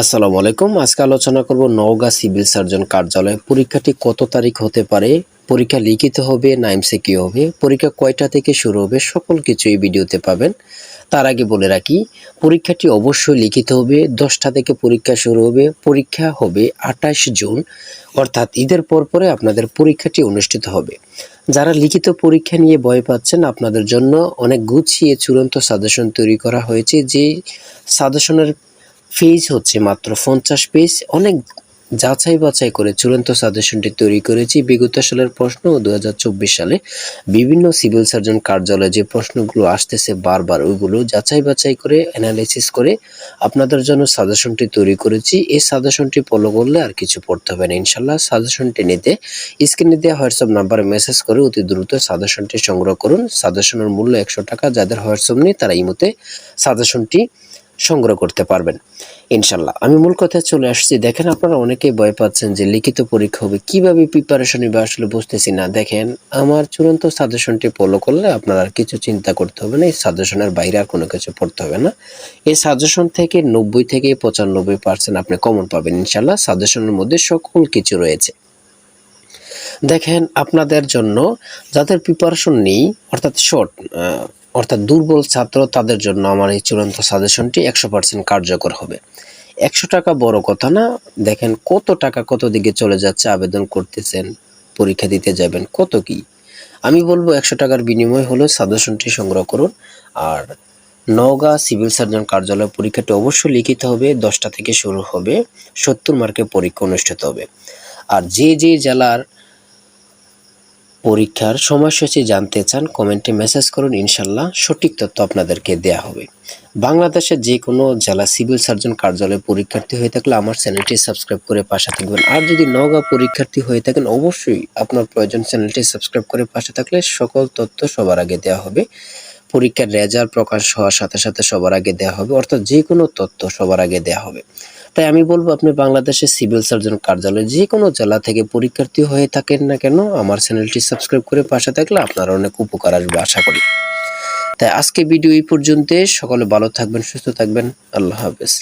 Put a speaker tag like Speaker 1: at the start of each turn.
Speaker 1: আসসালামু আলাইকুম। আজকে আলোচনা করব নওগাঁ সিভিল সার্জন কার্যালয় পরীক্ষাটি কত তারিখ হতে পারে, পরীক্ষা লিখিত হবে না এমসিকিউ হবে, পরীক্ষা কয়টা থেকে শুরু হবে, সকল কিছু এই ভিডিওতে পাবেন। তার আগে বলে রাখি, পরীক্ষাটি অবশ্যই লিখিত হবে, দশটা থেকে পরীক্ষা শুরু হবে, পরীক্ষা হবে আঠাশ জুন, অর্থাৎ ঈদের পর পরে আপনাদের পরীক্ষাটি অনুষ্ঠিত হবে। যারা লিখিত পরীক্ষা নিয়ে ভয় পাচ্ছেন, আপনাদের জন্য অনেক গুছিয়ে চূড়ান্ত সাজেশন তৈরি করা হয়েছে যে সাজেশনের পেজ হচ্ছে মাত্র পঞ্চাশ পেজ অনেক যাচাই বাছাই করে চূড়ান্ত সাজেশনটি তৈরি করেছি। বিগত সালের প্রশ্ন ও দু হাজার চব্বিশ সালে বিভিন্ন সিভিল সার্জন কার্যালয়ে যে প্রশ্নগুলো আসতেছে বারবার, ওইগুলো যাচাই বাছাই করে অ্যানালাইসিস করে আপনাদের জন্য সাজেশনটি তৈরি করেছি। এই সাজেশনটি ফলো করলে আর কিছু পড়তে হবে না। ইনশাল্লাহ সাজেশনটি নিতে স্ক্রিনে দেওয়া হোয়াটসঅ্যাপ নাম্বারে মেসেজ করে অতি দ্রুত সাজেশনটি সংগ্রহ করুন। সাজেশনের মূল্য একশো টাকা। যাদের হোয়াটসঅ্যাপ নেই, তারা এই মতে সাজেশনটি সংগ্রহ করতে পারবেন। ইনশাল্লাহ আমি মূল কথায় চলে আসছি। দেখেন আপনারা অনেকেই ভয় পাচ্ছেন যে লিখিত পরীক্ষা হবে, কীভাবে প্রিপারেশন নিবে আসলে বুঝতেছি না। দেখেন, আমার চূড়ান্ত সাজেশনটি ফলো করলে আপনার আর কিছু চিন্তা করতে হবে না, এই সাজেশনের বাইরে আর কোনো কিছু পড়তে হবে না। এই সাজেশন থেকে নব্বই থেকে পঁচানব্বই পার্সেন্ট আপনি কমন পাবেন ইনশাল্লাহ সাজেশনের মধ্যে সকল কিছু রয়েছে। দেখেন, আপনাদের জন্য যাদের প্রিপারেশন নেই, অর্থাৎ শর্ট অর্থাৎ দুর্বল ছাত্র তাদের জন্য আমার এই চূড়ান্ত সাজেশনটি একশো পার্সেন্ট কার্যকর হবে। একশো টাকা বড় কথা না, দেখেন কত টাকা কত দিকে চলে যাচ্ছে, আবেদন করতেছেন, পরীক্ষা দিতে যাবেন, কত কি? আমি বলব একশো টাকার বিনিময় হলো সাজেশনটি সংগ্রহ করুন, আর নওগাঁ সিভিল সার্জন কার্যালয় পরীক্ষাটি অবশ্যই লিখিত হবে, দশটা থেকে শুরু হবে, সত্তর মার্কের পরীক্ষা অনুষ্ঠিত হবে। আর যে যে জেলার পরীক্ষার সময়সূচি জানতে চান, কমেন্টে মেসেজ করুন ইনশাল্লাহ সঠিক তথ্য আপনাদেরকে দেয়া হবে। বাংলাদেশের যে কোনো জেলা সিভিল সার্জন কার্যালয়ে পরীক্ষার্থী হয়ে থাকলে আমার চ্যানেলটি সাবস্ক্রাইব করে পাশে থাকবেন। আর যদি নগাঁও পরীক্ষার্থী হয়ে থাকেন, অবশ্যই আপনার প্রয়োজন চ্যানেলটি সাবস্ক্রাইব করে পাশে থাকলে সকল তথ্য সবার আগে দেওয়া হবে। পরীক্ষার রেজাল্ট প্রকাশ হওয়ার সাথে সাথে সবার আগে দেওয়া হবে, অর্থাৎ যে কোনো তথ্য সবার আগে দেওয়া হবে। তাই আমি বলব, আপনি বাংলাদেশের সিভিল সার্জন কার্যালয়ে যে কোনো জেলা থেকে পরীক্ষার্থী হয়ে থাকেন না কেন, আমার চ্যানেলটি সাবস্ক্রাইব করে পাশে থাকলে আপনার অনেক উপকার আসবে, আশা করি। তাই আজকে ভিডিও এই পর্যন্ত সকলে ভালো থাকবেন, সুস্থ থাকবেন। আল্লাহ হাফেজ।